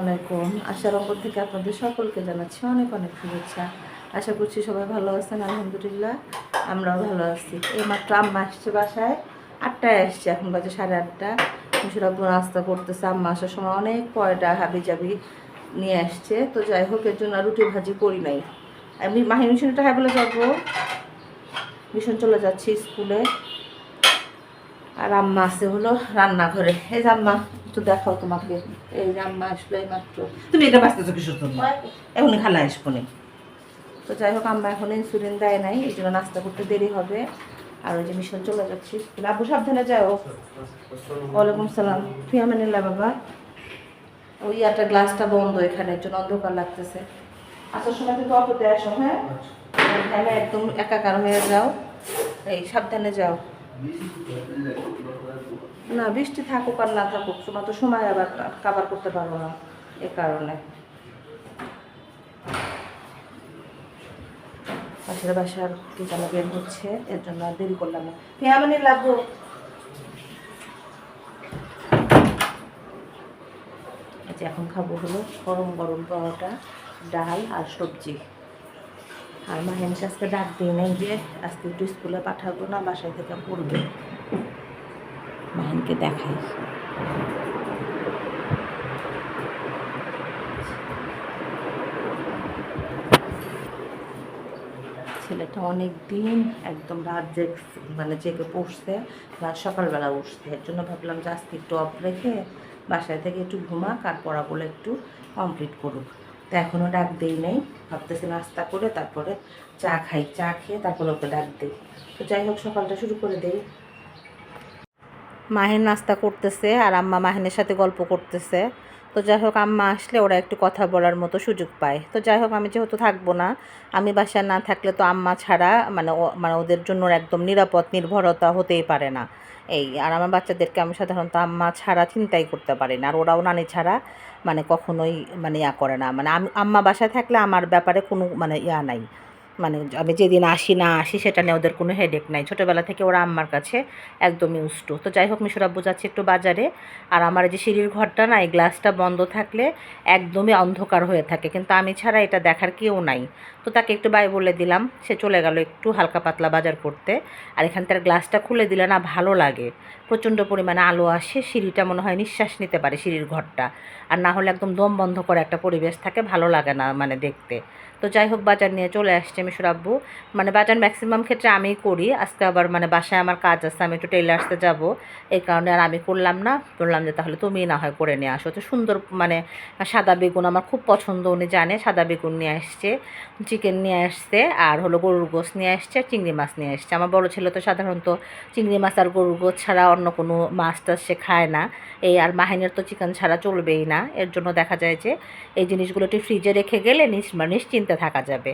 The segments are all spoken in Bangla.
আলাইকুম। আশার অঙ্গ থেকে আপনাদের সকলকে জানাচ্ছি অনেক অনেক শুভেচ্ছা। আশা করছি সবাই ভালো আছেন, আলহামদুলিল্লাহ। আমরাও ভালো আছি। এই মাত্র আম্মা আসছে বাসায়। আটটায় আসছে, এখন বাজে সাড়ে আটটা। মুসুরাব্বু নাস্তা করতেছে, আম্মা আসার সময় অনেক পয়টা হাবি জাবি নিয়ে আসছে। তো যাই হোক, এর জন্য রুটি ভাজি করি নাই। আমি মাহি মিশনটা হ্যাঁ বলে যাব। মিশন চলে যাচ্ছি স্কুলে। আর আম্মা আছে হলো রান্নাঘরে। এই যে আম্মা একটু দেখাও তোমাকে। এই যে আম্মা আসলো এই মাত্র তুমি এটা বাঁচতেছো জন্য? এখন খালা আসব নি। তো যাই হোক আম্মা এখন ইনসুলিন দেয় নাই এই জন্য নাস্তা করতে দেরি হবে। আর ওই যে মিশন চলে যাচ্ছি। আব্বু সাবধানে যাও। ওয়ালাইকুম সালাম। ফিয়ামানিল্লা বাবা। ওই একটা গ্লাসটা বন্ধ এখানে এর জন্য অন্ধকার লাগতেছে। আসার সময় কিন্তু অটোতে আসো হ্যাঁ? এখানে একদম একাকার হয়ে যাও। এই সাবধানে যাও। না, বৃষ্টি থাকুক আর না থাকুক তোমার তো, সময় আবার কাবার করতে পারব না এ কারণে। পাশের বাসার যেন বের হচ্ছে, এর জন্য দেরি করলাম না। ফেয়ামানি লাগবো আচ্ছা এখন খাব হলো গরম গরম পরোটা ডাল আর সবজি। আর মাহেনকে আজকে ডাক দিই নেই যে, আজকে একটু স্কুলে পাঠাবো না, বাসায় থেকে পড়বে। মাহিনকে দেখাই। ছেলেটা অনেক দিন একদম রাত জেগ মানে জেগে পড়ছে, রাত সকালবেলা উঠছে। এর জন্য ভাবলাম যে আজকে একটু অফ রেখে বাসায় থেকে একটু ঘুমাক আর পড়াগুলো একটু কমপ্লিট করুক। তো এখনও ডাক দেই নাই, ভাবতেছি নাস্তা করে তারপরে চা খাই, চা খেয়ে তারপরে ওকে ডাক দিই। তো যাই হোক, সকালটা শুরু করে দেই। মাহিন নাস্তা করতেছে আর আম্মা মাহিনের সাথে গল্প করতেছে। তো যাই হোক, আম্মা আসলে ওরা একটু কথা বলার মতো সুযোগ পায়। তো যাই হোক, আমি যেহেতু থাকব না, আমি বাসায় না থাকলে তো আম্মা ছাড়া মানে মানে ওদের জন্য একদম নিরাপদ, নির্ভরতা হতেই পারে না। এই, আর আমার বাচ্চাদেরকে আমি সাধারণত আম্মা ছাড়া চিন্তাই করতে পারি না, আর ওরাও নানি ছাড়া মানে কখনোই মানে ইয়া করে না। মানে আমি, আম্মা বাসায় থাকলে আমার ব্যাপারে কোনো মানে ইয়া নাই। মানে আমি যেদিন আসি, না আসি, সেটা নিয়ে ওদের কোনো হেডেক নাই। ছোটোবেলা থেকে ওরা আম্মার কাছে একদমই উষ্টু তো যাই হোক মিশরাব্বু যাচ্ছে একটু বাজারে। আর আমার যে সিঁড়ির ঘরটা না, এই গ্লাসটা বন্ধ থাকলে একদমই অন্ধকার হয়ে থাকে। কিন্তু আমি ছাড়া এটা দেখার কেউ নাই। তো তাকে একটু বাই বলে দিলাম। সে চলে গেল একটু হালকা পাতলা বাজার করতে। আর এখান থেকে গ্লাসটা খুলে দিলে না ভালো লাগে। প্রচণ্ড পরিমাণে আলো আসে, সিঁড়িটা মনে হয় নিঃশ্বাস নিতে পারে সিঁড়ির ঘরটা। আর না হলে একদম দম বন্ধ করে একটা পরিবেশ থাকে, ভালো লাগে না মানে দেখতে। তো যাই হোক, বাজার নিয়ে চলে আসছে মিশুর আব্বু। মানে বাজার ম্যাক্সিমাম ক্ষেত্রে আমি করি। আজকে আবার মানে বাসায় আমার কাজ আছে, আমি একটু টেলার্সে যাব। এই কারণে আর আমি করলাম না। বললাম যে তাহলে তুমি না হয় করে নিয়ে আসো। তো সুন্দর মানে সাদা বেগুন আমার খুব পছন্দ, উনি জানে। সাদা বেগুন নিয়ে আসছে চিকেন নিয়ে আসছে, আর হলো গরুর গোস নিয়ে আসছে, চিংড়ি মাছ নিয়ে আসছে। আমার বড় ছেলে তো সাধারণত চিংড়ি মাছ আর গরুর গোস ছাড়া অন্য কোনো মাছ টাছ সে খায় না। এই আর মাহিনের তো চিকেন ছাড়া চলবেই না। এর জন্য দেখা যায় যে এই জিনিসগুলো একটু ফ্রিজে রেখে গেলে নিশ্চিন্তে থাকা যাবে।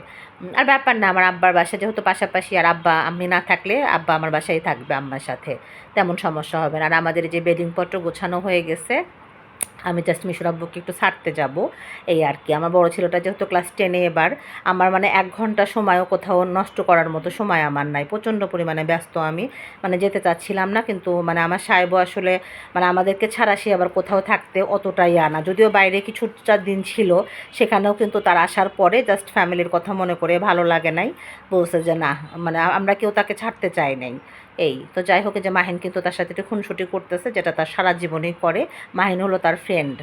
আর ব্যাপার না, আমার আব্বার বাসা যেহেতু পাশাপাশি আর আব্বা, আমি না থাকলে আব্বা আমার বাসায় থাকবে আম্মার সাথে। তেমন সমস্যা হবে না। আর আমাদের যে বেডিংপত্র গোছানো হয়ে গেছে আমি জাস্ট মিশর আব্বুকে একটু ছাড়তে যাব। এই আর কি, আমার বড় ছেলেটা যেহেতু ক্লাস টেনে এবার, আমার মানে এক ঘণ্টা সময়ও কোথাও নষ্ট করার মতো সময় আমার নাই। প্রচণ্ড পরিমাণে ব্যস্ত আমি মানে যেতে চাচ্ছিলাম না, কিন্তু মানে আমার সাহেব আসলে মানে আমাদেরকে ছাড়া সে আবার কোথাও থাকতে অতটাই আনা। যদিও বাইরে কিছু চার দিন ছিল, সেখানেও কিন্তু তার আসার পরে জাস্ট ফ্যামিলির কথা মনে করে ভালো লাগে নাই। বলছে যে না মানে আমরা কেউ তাকে ছাড়তে চাই নাই। এই, তো যাই হোক যে মাহিন কিন্তু তার সাথে একটু খুনসুটি করতেছে, যেটা তার সারা জীবনেই করে। মাহিন হলো তার ফ্রেন্ড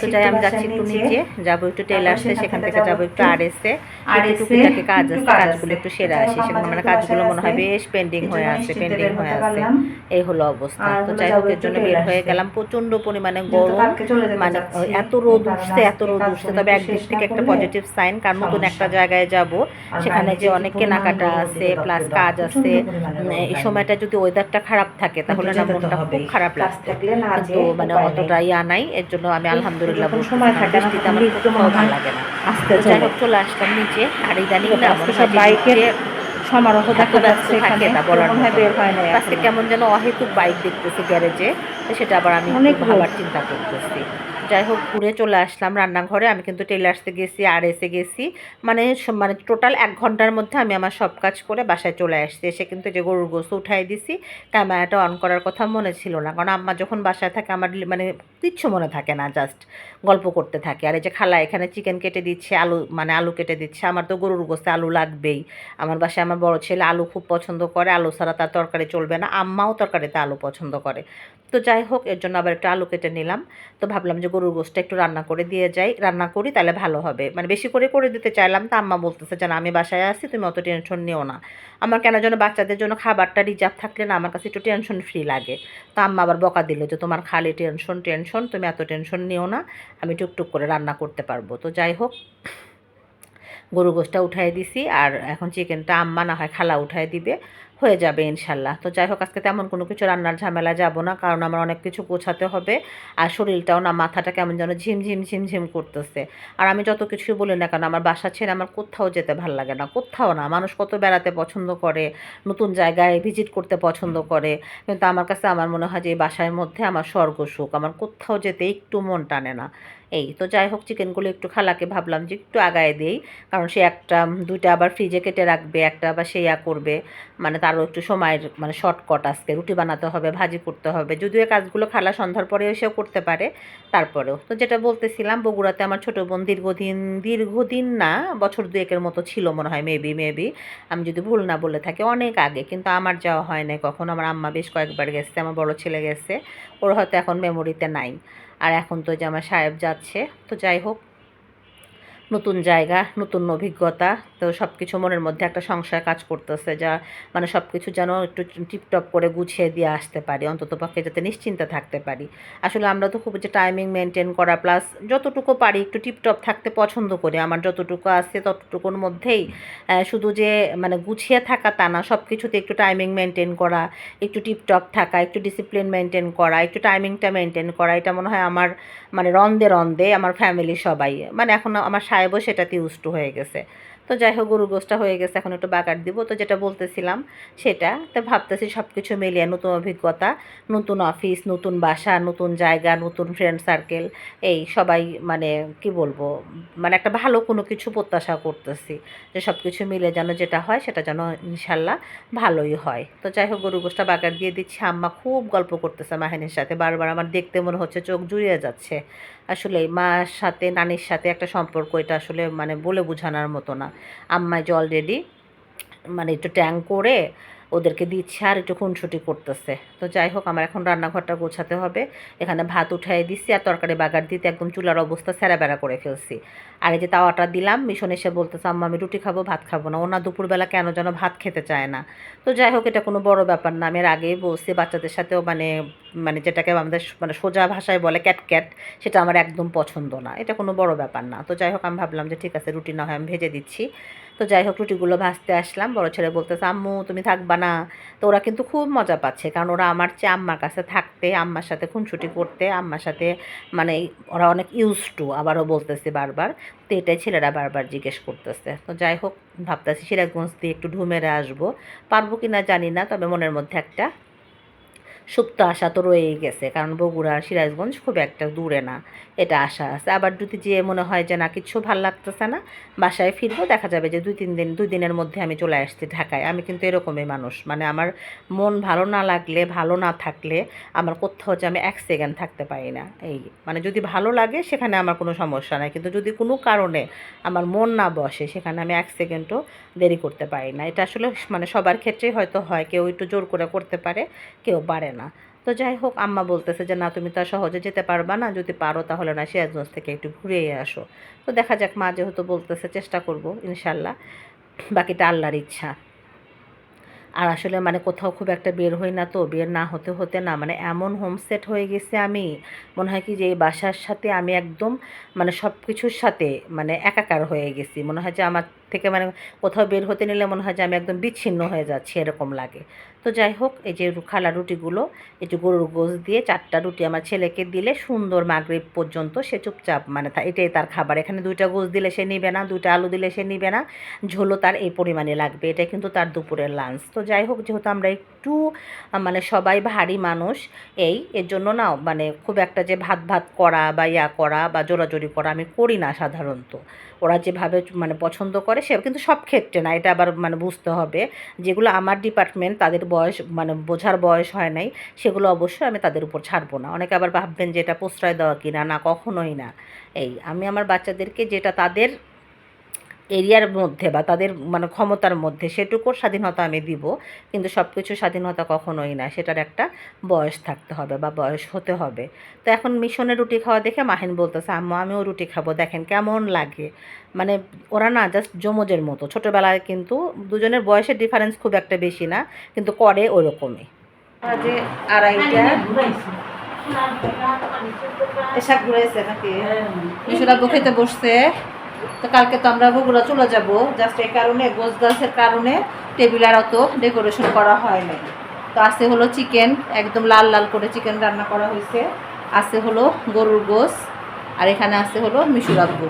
তো যাই আমি যাচ্ছি একটু নিচে। যাব একটু টেলার্সে সেখান থেকে যাব একটু আর এসে আর টুকিটাকি কাজ আছে কাজগুলো একটু সেরে আসি সেখানে মানে কাজগুলো মনে হয় বেশ পেন্ডিং হয়ে আছে পেন্ডিং হয়ে আছে। এই হলো অবস্থা। তো যাই হোক এর জন্য বের হয়ে গেলাম। পরিমাণে গরম। মানে এত রোদ উঠছে এত রোদ উঠছে। তবে একদিক থেকে একটা পজিটিভ সাইন কারণ নতুন একটা জায়গায় যাব। সেখানে যে অনেক কেনাকাটা আছে প্লাস কাজ আছে। এই সময়টা যদি ওয়েদারটা খারাপ থাকে তাহলে না মনটা খুব খারাপ লাগছে। কিন্তু মানে অতটা ইয়া নাই এর জন্য আমি আলহামদুলিল্লাহ কোনো সময় থাকে না, বৃষ্টিতে আমার মনে ভালো লাগে না। আস্তে যাই হোক চলে আসলাম নিচে আর ইদানিং না মনে সব বাইকের সমারোহ দেখা যাচ্ছে থাকে না বলার মনে হয় বের হয় না আজকে কেমন যেন অহেতুক বাইক দেখতেছি গ্যারেজে সেটা আবার আমি অনেক ভাবার চিন্তা করতেছি। যাই হোক ঘুরে চলে আসলাম রান্নাঘরে। আমি কিন্তু টেলার্সে গেছি আর এসে গেছি। মানে মানে টোটাল এক ঘণ্টার মধ্যে আমি আমার সব কাজ করে বাসায় চলে আসছি। এসে কিন্তু যে গরুর গোস্ত উঠাই দিছি। ক্যামেরাটা অন করার কথা মনে ছিল না। কারণ আম্মা যখন বাসায় থাকে, আমার মানে কিচ্ছু মনে থাকে না জাস্ট গল্প করতে থাকে। আর এই যে খালা এখানে চিকেন কেটে দিচ্ছে, আলু মানে আলু কেটে দিচ্ছে। আমার তো গরুর গোস্তে আলু লাগবেই। আমার বাসায় আমার বড় ছেলে আলু খুব পছন্দ করে। আলু ছাড়া তার তরকারি চলবে না। আম্মাও তরকারিতে আলু পছন্দ করে। তো যাই হোক, এর জন্য আবার একটু আলু কেটে নিলাম। তো ভাবলাম যে গরুর গোষ্ঠটা একটু রান্না করে দিয়ে যাই। রান্না করি তাহলে ভালো হবে। মানে বেশি করে করে দিতে চাইলাম তা আম্মা বলতেছে যেন আমি বাসায় আসি তুমি অত টেনশন নিও না। আমার কেন যেন বাচ্চাদের জন্য খাবারটা রিজার্ভ থাকলে না আমার কাছে একটু টেনশন ফ্রি লাগে। তো আম্মা আবার বকা দিল যে, তোমার খালি টেনশন টেনশন তুমি এত টেনশন নিও না, আমি টুকটুক করে রান্না করতে পারব। তো যাই হোক গরু গোষ্ঠটা উঠাই দিছি। আর এখন চিকেনটা আম্মা না হয় খালা উঠাই দিবে। হয়ে যাবে ইনশাল্লাহ। তো যাই হোক আজকে তেমন কোনো কিছু রান্নার ঝামেলা যাব না কারণ আমার অনেক কিছু গোছাতে হবে আর শরীরটাও না মাথাটা কেমন যেন ঝিমঝিম ঝিমঝিম করতেছে। আর আমি যত কিছুই বলি না কেন আমার বাসা ছেড়ে আমার কোথাও যেতে ভালো লাগে না কোথাও না। মানুষ কত বেড়াতে পছন্দ করে নতুন জায়গায় ভিজিট করতে পছন্দ করে কিন্তু আমার কাছে আমার মনে হয় যে এই বাসার মধ্যে আমার স্বর্গ সুখ আমার কোথাও যেতে একটু মন টানে না। এই তো যাই হোক চিকেনগুলো একটু খালাকে ভাবলাম যে একটু আগায় দিই, কারণ সে একটা দুইটা আবার ফ্রিজে কেটে রাখবে, একটা আবার সে ইয়া করবে মানে তারও একটু সময়ের মানে শর্টকট আজকে, রুটি বানাতে হবে, ভাজি করতে হবে, যদিও কাজগুলো খালা সন্ধ্যার পরে এসেও করতে পারে, তারপরেও। তো যেটা বলতেছিলাম, বগুড়াতে আমার ছোটো বোন দীর্ঘদিন দীর্ঘদিন না, বছর দুয়েকের মতো ছিল মনে হয় মেবি মেবি আমি যদি ভুল না বলে থাকি, অনেক আগে, কিন্তু আমার যাওয়া হয় নাই কখন, আমার আম্মা বেশ কয়েকবার গেছে, আমার বড় ছেলে গেছে, ওর হয়তো এখন মেমোরিতে নাই। আর এখন তো আমার সাহেব যাচ্ছে তো যাই হোক নতুন জায়গা, নতুন অভিজ্ঞতা। তো সব কিছু মনের মধ্যে একটা সংশয় কাজ করতেছে যা মানে সব কিছু যেন একটু টিপটপ করে গুছিয়ে দিয়ে আসতে পারি, অন্তত পক্ষে যাতে নিশ্চিন্তে থাকতে পারি। আসলে আমরা তো খুব যে টাইমিং মেনটেন করা প্লাস যতটুকু পারি একটু টিপটপ থাকতে পছন্দ করি। আমার যতটুকু আছে ততটুকুর মধ্যেই শুধু যে মানে গুছিয়ে থাকা তা না সব কিছুতে একটু টাইমিং মেনটেন করা, একটু টিপটপ থাকা, একটু ডিসিপ্লিন মেনটেন করা, একটু টাইমিংটা মেনটেন করা, এটা মনে হয় আমার মানে রন্দে রন্দে আমার ফ্যামিলি সবাই মানে এখন আমার সাহেবও সেটাতে উষ্ট হয়ে গেছে। তো যাই হোক গরু গোষ্ঠটা হয়ে গেছে, এখন একটু বাগার দিব। তো যেটা বলতেছিলাম, সেটা। তো ভাবতেছি সব কিছু মিলিয়ে নতুন অভিজ্ঞতা, নতুন অফিস নতুন বাসা, নতুন জায়গা, নতুন ফ্রেন্ড সার্কেল এই সবাই মানে কি বলব মানে একটা ভালো কোনো কিছু প্রত্যাশা করতেছি, যে সব কিছু মিলে যেন যেটা হয়, সেটা যেন ইনশাল্লাহ ভালোই হয়। তো যাই হোক গরু গোষ্ঠটা বাগার দিয়ে দিচ্ছি। আম্মা খুব গল্প করতেছে মাহিনীর সাথে, বারবার আমার দেখতে মনে হচ্ছে চোখ জুড়িয়ে যাচ্ছে। আসলে মার সাথে, নানির সাথে একটা সম্পর্ক, এটা আসলে মানে বলে বোঝানোর মতো না। আম্মা জল রেডি মানে একটু ট্যাং করে ওদেরকে দিচ্ছে আর একটু খুনসুটি করতেছে। তো যাই হোক, আমার এখন রান্নাঘরটা গোছাতে হবে। এখানে ভাত উঠাই দিচ্ছি আর তরকারি বাগার দিতে একদম চুলার অবস্থা স্যারা বেড়া করে ফেলছি। আর এই যে তাওয়াটা দিলাম, মিশন এসে বলতেছে, আম্মা, আমি রুটি খাব, ভাত খাব না। ওনা দুপুরবেলা কেন যেন ভাত খেতে চায় না। তো যাই হোক, এটা কোনো বড় ব্যাপার না। আমি আগেই বলছি, বাচ্চাদের সাথেও মানে মানে যেটাকে আমাদের মানে সোজা ভাষায় বলে ক্যাট ক্যাট, সেটা আমার একদম পছন্দ না। এটা কোনো বড় ব্যাপার না। তো যাই হোক, আমি ভাবলাম যে ঠিক আছে, রুটি না হয় আমি ভেজে দিচ্ছি। তো যাই হোক, রুটিগুলো ভাজতে আসলাম। বড় ছেলে বলতেছে, আম্মু, তুমি থাকবা না। তো ওরা কিন্তু খুব মজা পাচ্ছে, কারণ ওরা আমার চেয়ে আম্মার কাছে থাকতে, আম্মার সাথে খুনসুটি করতে, আম্মার সাথে মানে ওরা অনেক ইউজ টু আবারও বলতেছে বারবার। তো এটাই ছেলেরা বারবার জিজ্ঞেস করতেছে। তো যাই হোক, ভাবতেছি সিরাজগঞ্জ দিয়ে একটু ঢুমেরে আসব। পারব কি না জানি না, তবে মনের মধ্যে একটা সুপ্ত আশা তো রয়েই গেছে, কারণ বগুড়া, সিরাজগঞ্জ খুব একটা দূরে না, এটা আশা আছে। আবার যদি যে মনে হয় যে না, কিছু ভালো লাগতেছে না, বাসায় ফিরবো, দেখা যাবে যে দুই তিন দিন, দুই দিনের মধ্যে আমি চলে আসছি ঢাকায়। আমি কিন্তু এরকমই মানুষ মানে আমার মন ভালো না লাগলে, ভালো না থাকলে আমার কোথাও যে আমি এক সেকেন্ড থাকতে পারি না, এই মানে যদি ভালো লাগে, সেখানে আমার কোনো সমস্যা নাই। কিন্তু যদি কোনো কারণে আমার মন না বসে, সেখানে আমি এক সেকেন্ডও দেরি করতে পারি না। এটা আসলে মানে সবার ক্ষেত্রেই হয়তো হয়, কেউ একটু জোর করে করতে পারে, কেউ পারে না। তো যাই হোক, আম্মা বলতেছে যে, না, তুমি তো সহজে যেতে পারবা না। যদি পারো তাহলে না, সিরাজগঞ্জ থেকে একটু ঘুরে আসো। তো দেখা যাক, মা যেহেতু বলতেছে, চেষ্টা করব ইনশাল্লাহ বাকিটা আল্লাহর ইচ্ছা। আর আসলে মানে কোথাও খুব একটা বের হই না তো, বের না হতে হতে না মানে এমন হোমসেট হয়ে গেছে আমি, মনে হয় কি যে, এই বাসার সাথে আমি একদম মানে সব কিছুর সাথে মানে একাকার হয়ে গেছি। মনে হয় যে, আমার থেকে মানে কোথাও বের হতে নিলে মনে হয় যে আমি একদম বিচ্ছিন্ন হয়ে যাচ্ছি, এরকম লাগে। তো যাই হোক, এই যে খালা রুটিগুলো যে গরুর গোস দিয়ে চারটা রুটি আমার ছেলেকে দিলে সুন্দর মাগরিব পর্যন্ত সে চুপচাপ মানে এটাই তার খাবার। এখানে দুইটা গোস দিলে সে নিবে না, দুইটা আলু দিলে সে নিবে না, ঝোলও তার এই পরিমাণে লাগবে। এটা কিন্তু তার দুপুরের লাঞ্চ তো যাই হোক, যেহেতু আমরা একটু মানে সবাই ভারী মানুষ, এই, এর জন্য না মানে খুব একটা যে ভাত ভাত করা বা ইয়া করা বা জোরাজোরি করা আমি করি না সাধারণত। ওরা যেভাবে মানে পছন্দ করে সে কিন্তু সব ক্ষেত্রে না, এটা আবার মানে বুঝতে হবে যেগুলো আমার ডিপার্টমেন্ট তাদের বয়স মানে বোঝার বয়স হয় নাই, সেগুলো অবশ্যই আমি তাদের উপর ছাড়বো না। অনেকে আবার ভাববেন যে এটা প্রশ্রয় দেওয়া কিনা? না, কখনোই না। এই, আমি আমার বাচ্চাদেরকে যেটা তাদের এরিয়ার মধ্যে বা তাদের মানে ক্ষমতার মধ্যে সেটুকুর স্বাধীনতা আমি দিব কিন্তু সব কিছু স্বাধীনতা কখনোই না। সেটার একটা বয়স থাকতে হবে বা বয়স হতে হবে। তো এখন মিশনে রুটি খাওয়া দেখে মাহিন বলতেছে আম্মু আমিও রুটি খাব। দেখেন কেমন লাগে। মানে ওরা না জাস্ট জমজের মতো। ছোটোবেলায় কিন্তু দুজনের বয়সের ডিফারেন্স খুব একটা বেশি না কিন্তু করে ওরকমই। যে আড়াইটা। এসব ঘুরেছে নাকি? মিশরা বুকেতে বসছে। তো কালকে তো আমরা বগুড়া চলে যাব। জাস্ট এই কারণে গোছ গাছের কারণে টেবিল আর অত ডেকোরেশন করা হয়নি তো আছে হলো চিকেন একদম লাল লাল করে চিকেন রান্না করা হয়েছে। আছে হলো গরুর গোস আর এখানে আছে হলো মিশুর আব্বু।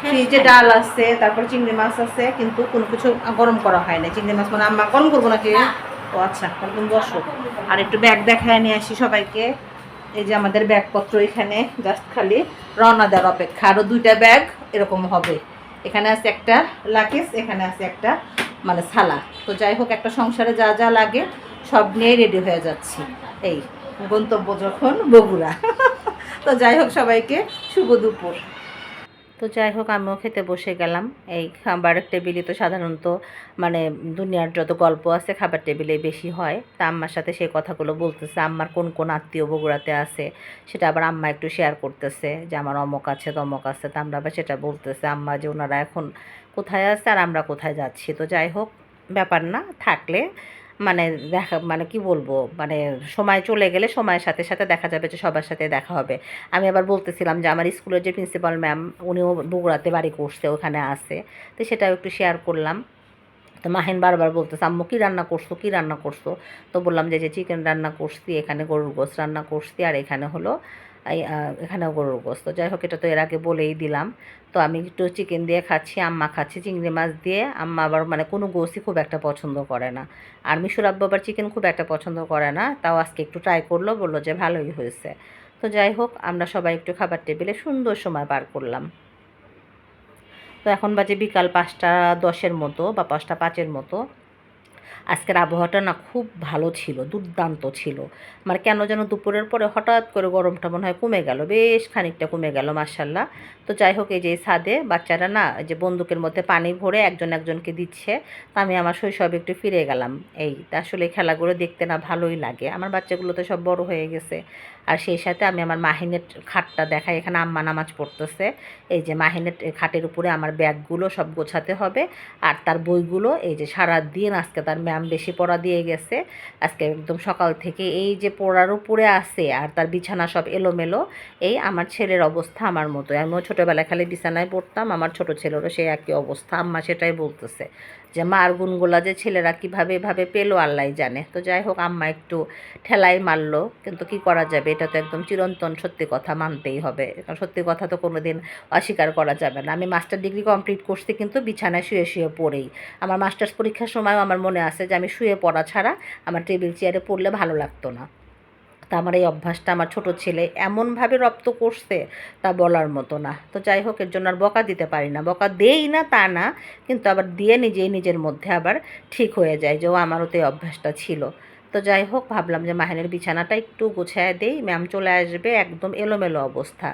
ফ্রিজে ডাল আছে তারপর চিংড়ি মাছ আছে কিন্তু কোনো কিছু গরম করা হয় না চিংড়ি মাছ মানে আম্মা গরম করব নাকি? ও আচ্ছা তুমি বসো। আর একটু ব্যাগ দেখায় নিয়ে আসি সবাইকে। এই যে আমাদের ব্যাগপত্র এখানে জাস্ট খালি রওনা দেওয়ার অপেক্ষা। আরও দুইটা ব্যাগ এরকম হবে। এখানে আছে একটা লাকেজ এখানে আছে একটা মানে সালা তো যাই হোক, একটা সংসারে যা যা লাগে সব নিয়েই রেডি হয়ে যাচ্ছি। এই গন্তব্য যখন বগুড়া। তো যাই হোক, সবাইকে শুভ দুপুর। তো যাই হোক, আমিও খেতে বসে গেলাম। এই খাবারের টেবিলই তো সাধারণত মানে দুনিয়ার যত গল্প আছে খাবার টেবিলে বেশি হয়। তা আম্মার সাথে সেই কথাগুলো বলতেছে, আম্মার কোন কোন আত্মীয় বগুড়াতে আছে সেটা আবার আম্মা একটু শেয়ার করতেছে যে আমার অমক আছে, তমক আছে। তা আমরা আবার সেটা বলতেছে, আম্মা যে ওনারা এখন কোথায় আছে আর আমরা কোথায় যাচ্ছি। তো যাই হোক, ব্যাপার না, থাকলে মানে দেখা মানে কি বলব মানে সময় চলে গেলে সময়ের সাথে সাথে দেখা যাবে যে সবার সাথে দেখা হবে। আমি আবার বলতেছিলাম যে আমার স্কুলের যে প্রিন্সিপাল ম্যাম উনিও বগুড়াতে বাড়ি করছে, ওখানে আছে। তো সেটাও একটু শেয়ার করলাম। তো মাহিন বারবার বলতেছে, আম্মু, কী রান্না করছ? কী রান্না করছ? তো বললাম যে যে চিকেন রান্না করছি, এখানে গরুর গোস রান্না করছি, আর এখানে হলো এখানেও গরুর গোস তো যাই হোক, এটা তো এর আগে বলেই দিলাম। তো আমি একটু চিকেন দিয়ে খাচ্ছি, আম্মা খাচ্ছি, চিংড়ি মাছ দিয়ে। আম্মা আবার মানে কোনো গোসই খুব একটা পছন্দ করে না। আর মিশুর আব্বা আবার চিকেন খুব একটা পছন্দ করে না। তাও আজকে একটু ট্রাই করল, বলল যে ভালোই হয়েছে। তো যাই হোক, আমরা সবাই একটু খাবার টেবিলে সুন্দর সময় পার করলাম। তো এখন বাজে বিকাল পাঁচটা দশের মতো বা পাঁচটা পাঁচের মতো। আজকের আবহাওয়াটা না খুব ভালো ছিল, দুর্দান্ত ছিল। মানে কেন যেন দুপুরের পরে হঠাৎ করে গরমটা মনে হয় কমে গেল, বেশ খানিকটা কমে গেল মার্শাল্লাহ তো যাই হোক, এই যে ছাদে বাচ্চারা না যে বন্দুকের মধ্যে পানি ভরে একজন একজনকে দিচ্ছে, তা আমি আমার শৈশবে একটু ফিরে গেলাম। এই আসলে খেলাগুলো দেখতে না ভালোই লাগে। আমার বাচ্চাগুলো তো সব বড় হয়ে গেছে। আর সেই সাথে আমি আমার মাহিনের খাটটা দেখাই, এখানে আম্মা নামাজ পড়তেছে। এই যে মাহিনের খাটের উপরে আমার ব্যাগগুলো সব গোছাতে হবে। আর তার বইগুলো এই যে সারা দিন আজকে তার ম্যাম বেশি পড়া দিয়ে গেছে। আজকে একদম সকাল থেকে এই যে পড়ার উপরে আছে আর তার বিছানা সব এলোমেলো, এই আমার ছেলের অবস্থা আমার মতো আমিও ছোটোবেলা খালি বিছানায় পড়তাম, আমার ছোট ছেলেরও সেই একই অবস্থা, আম্মা সেটাই বলতেছে। যে মার গুণগুলা যে ছেলেরা কীভাবে এভাবে পেল আল্লাহ জানে। তো যাই হোক, আম্মা একটু ঠেলাই মারলো, কিন্তু কি করা যাবে? এটা তো একদম চিরন্তন সত্যি কথা, মানতেই হবে। কারণ সত্যি কথা তো কোনো দিন অস্বীকার করা যাবে না। আমি মাস্টার ডিগ্রি কমপ্লিট করছি, কিন্তু বিছানায় শুয়ে শুয়ে পড়েই। আমার মাস্টার্স পরীক্ষার সময়ও আমার মনে আছে যে আমি শুয়ে পড়া ছাড়া আমার টেবিল চেয়ারে পড়লে ভালো লাগতো না। তা আমার এই অভ্যাসটা আমার ছোট ছেলে এমনভাবে রপ্ত করছে তা বলার মতো না। তো যাই হোক, এর জন্য আর বকা দিতে পারি না। বকা দেই না তা না, কিন্তু আবার দিয়ে নিজেই নিজের মধ্যে আবার ঠিক হয়ে যায় যে ও আমারও তো এই অভ্যাসটা ছিল। তো যাই হোক, ভাবলাম যে মাহিনের বিছানাটা একটু গোছায় দেই। ম্যাম চলে আসবে, একদম এলোমেলো অবস্থা।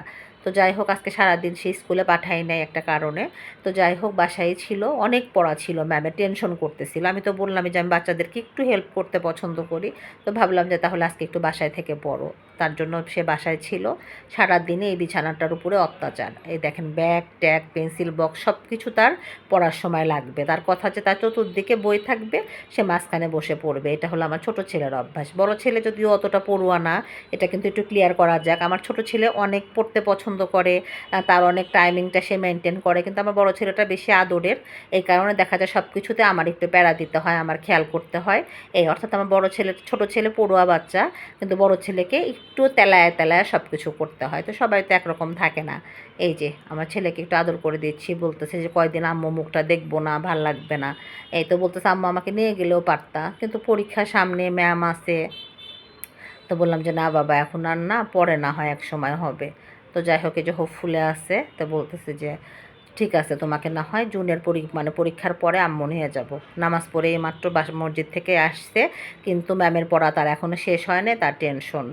তো যাই হোক, আজকে সারাদিন সে স্কুলে পাঠাই নাই একটা কারণে। তো যাই হোক, বাসায় ছিল, অনেক পড়া ছিল ম্যামে টেনশন করতেছিল। আমি তো বললাম যে আমি বাচ্চাদেরকে একটু হেল্প করতে পছন্দ করি। তো ভাবলাম যে তাহলে আজকে একটু বাসায় থেকে পড়ো। তার জন্য সে বাসায় ছিল। সারাদিনে এই বিছানাটার উপরে অত্যাচার। এই দেখেন, ব্যাগ, ট্যাগ, পেন্সিল বক্স সব কিছু তার পড়ার সময় লাগবে। তার কথা হচ্ছে, তার চতুর্দিকে বই থাকবে, সে মাঝখানে বসে পড়বে। এটা হলো আমার ছোট ছেলের অভ্যাস। বড় ছেলে যদিও অতটা পড়ুয়া না, এটা কিন্তু একটু ক্লিয়ার করা যাক। আমার ছোট ছেলে অনেক পড়তে পছন্দ করে তার অনেক টাইমিংটা সে মেনটেন করে, কিন্তু আমার বড় ছেলেটা বেশি আদরের। এই কারণে দেখা যায় সব কিছুতে আমার একটু প্যারা দিতে হয়, আমার খেয়াল করতে হয়। এই অর্থাৎ আমার বড় ছেলে, ছোট ছেলে পড়ুয়া বাচ্চা, কিন্তু বড় ছেলেকে একটু তেলায় তেলায় সব কিছু করতে হয়। তো সবাই তো একরকম থাকে না। এই যে, আমার ছেলেকে একটু আদর করে দিচ্ছি, বলতেছে যে, কয়দিন আম্মু মুখটা দেখব না, ভালো লাগবে না। এই তো বলতেছে, আম্মু আমাকে নিয়ে গেলেও পারতা। কিন্তু পরীক্ষা সামনে ম্যাম আছে। তো বললাম যে, না বাবা, এখন আর না, পরে না হয়, এক সময় হবে। তো যাই হোক, এই যে হোপফুলে আছে। তো বলতেছে যে ঠিক আছে, তোমাকে না হয় জুনের পরী মানে পরীক্ষার পরে আম্মু নিয়ে যাব। নামাজ পড়ে মাত্র বাস, মসজিদ থেকে আসছে, কিন্তু ম্যামের পড়া তার এখনও শেষ হয়নি, তার টেনশন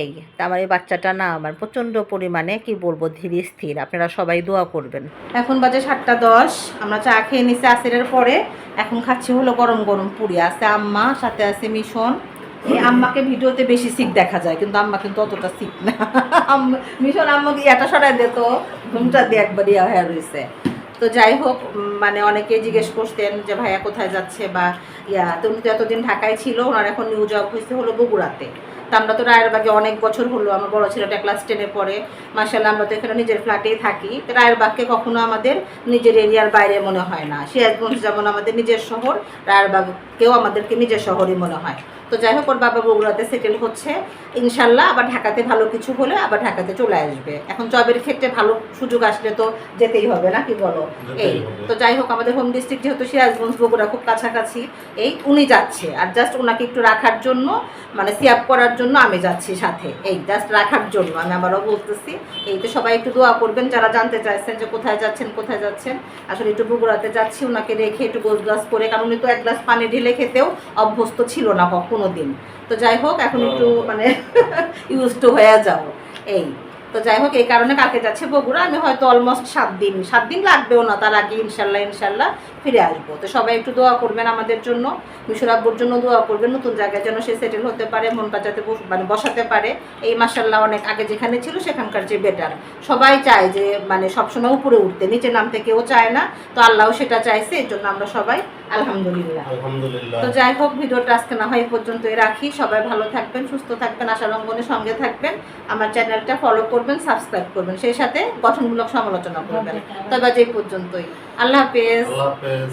এই, তা আমার এই বাচ্চাটা না আমার প্রচণ্ড পরিমাণে, কি বলব, ধীর স্থির। আপনারা সবাই দোয়া করবেন। এখন বাজে সাতটা দশ, আমরা চা খেয়ে নিছি আসিরের পরে। এখন খাচ্ছি হলো গরম গরম পুরি। আছে আম্মা, সাথে আছে মিশন। আম্মাকে ভিডিওতে বেশি সিক দেখা যায়, কিন্তু আম্মা কিন্তু অতটা সিক না। আম্মা- মিশন আম্মাকে ইয়াটা সরাই দিত ঘুমটা দিয়ে একবার হয়ে রয়েছে তো যাই হোক মানে অনেকে জিজ্ঞেস করতেন যে, ভাইয়া কোথায় যাচ্ছে? বা, ইয়া, তো উনি তো এতদিন ঢাকায় ছিল, ওনার এখন নিউ জব হয়েছে হলো বগুড়াতে। তা আমরা তো রায়ের বাগে অনেক বছর হলো, আমার বড় ছেলেটা ক্লাস টেনে পড়ে। মার্শাল্লাহ আমরা তো এখানে নিজের ফ্ল্যাটেই থাকি। তো রায়ের বাগকে কখনো আমাদের নিজের এরিয়ার বাইরে মনে হয় না। সিরাজগঞ্জ যেমন আমাদের নিজের শহর, রায়ের বাগকেও আমাদেরকে নিজের শহরই মনে হয়। তো যাই হোক ওর বাবা বগুড়াতে সেটেল হচ্ছে। ইনশাল্লাহ আবার ঢাকাতে ভালো কিছু হলে আবার ঢাকাতে চলে আসবে। এখন জবের ক্ষেত্রে ভালো সুযোগ আসলে তো যেতেই হবে না কি বলো? এই তো যাই হোক আমাদের হোম ডিস্ট্রিক্ট যেহেতু সিরাজগঞ্জ বগুড়া খুব কাছাকাছি এই উনি যাচ্ছে। আর জাস্ট ওনাকে একটু রাখার জন্য মানে সিয়াপ করার জন্য আমি যাচ্ছি সাথে। এই জাস্ট রাখার জন্য আমি আবারও বলতেছি। এই তো সবাই একটু দোয়া করবেন যারা জানতে চাইছেন যে কোথায় যাচ্ছেন কোথায় যাচ্ছেন। আসলে একটু বগুড়াতে যাচ্ছি ওনাকে রেখে একটু গোস গ্লাস করে কারণ উনি তো এক গ্লাস পানি ঢেলে খেতেও অভ্যস্ত ছিল না কোনো দিন তো যাই হোক এখন একটু মানে ইউজ টু হয়ে যাও এই। তো যাই হোক এই কারণে কালকে যাচ্ছে বগুড়া। আমি হয়তো অলমোস্ট সাত দিন সাত দিন লাগবেও না তার আগে ইনশাল্লাহ ইনশাল্লাহ ফিরে আসব। তো সবাই একটু দোয়া করবেন আমাদের জন্য মিশর আব্বুর জন্য দোয়া করবেন নতুন জায়গায় যেন সে সেটেল হতে পারে মনটা যাতে মানে বসাতে পারে। এই মাসাল্লাহ অনেক আগে যেখানে ছিল সেখানকার যে বেটার সবাই চায় যে মানে সবসময় উপরে উঠতে নিচে নামতে কেউ চায় না। তো আল্লাহও সেটা চাইছে এর জন্য আমরা সবাই আলহামদুলিল্লাহ। আলহামদুলিল্লাহ। তো যাই হোক ভিডিওটা আজকে না হয় এই পর্যন্তই রাখি। সবাই ভালো থাকবেন সুস্থ থাকবেন আশালঙ্গনের সঙ্গে থাকবেন। আমার চ্যানেলটা ফলো করবেন সাবস্ক্রাইব করবেন। সেই সাথে গঠনমূলক সমালোচনা করবেন। তবে আজ এই পর্যন্তই। আল্লাহ হাফেজ। আল্লাহ হাফেজ।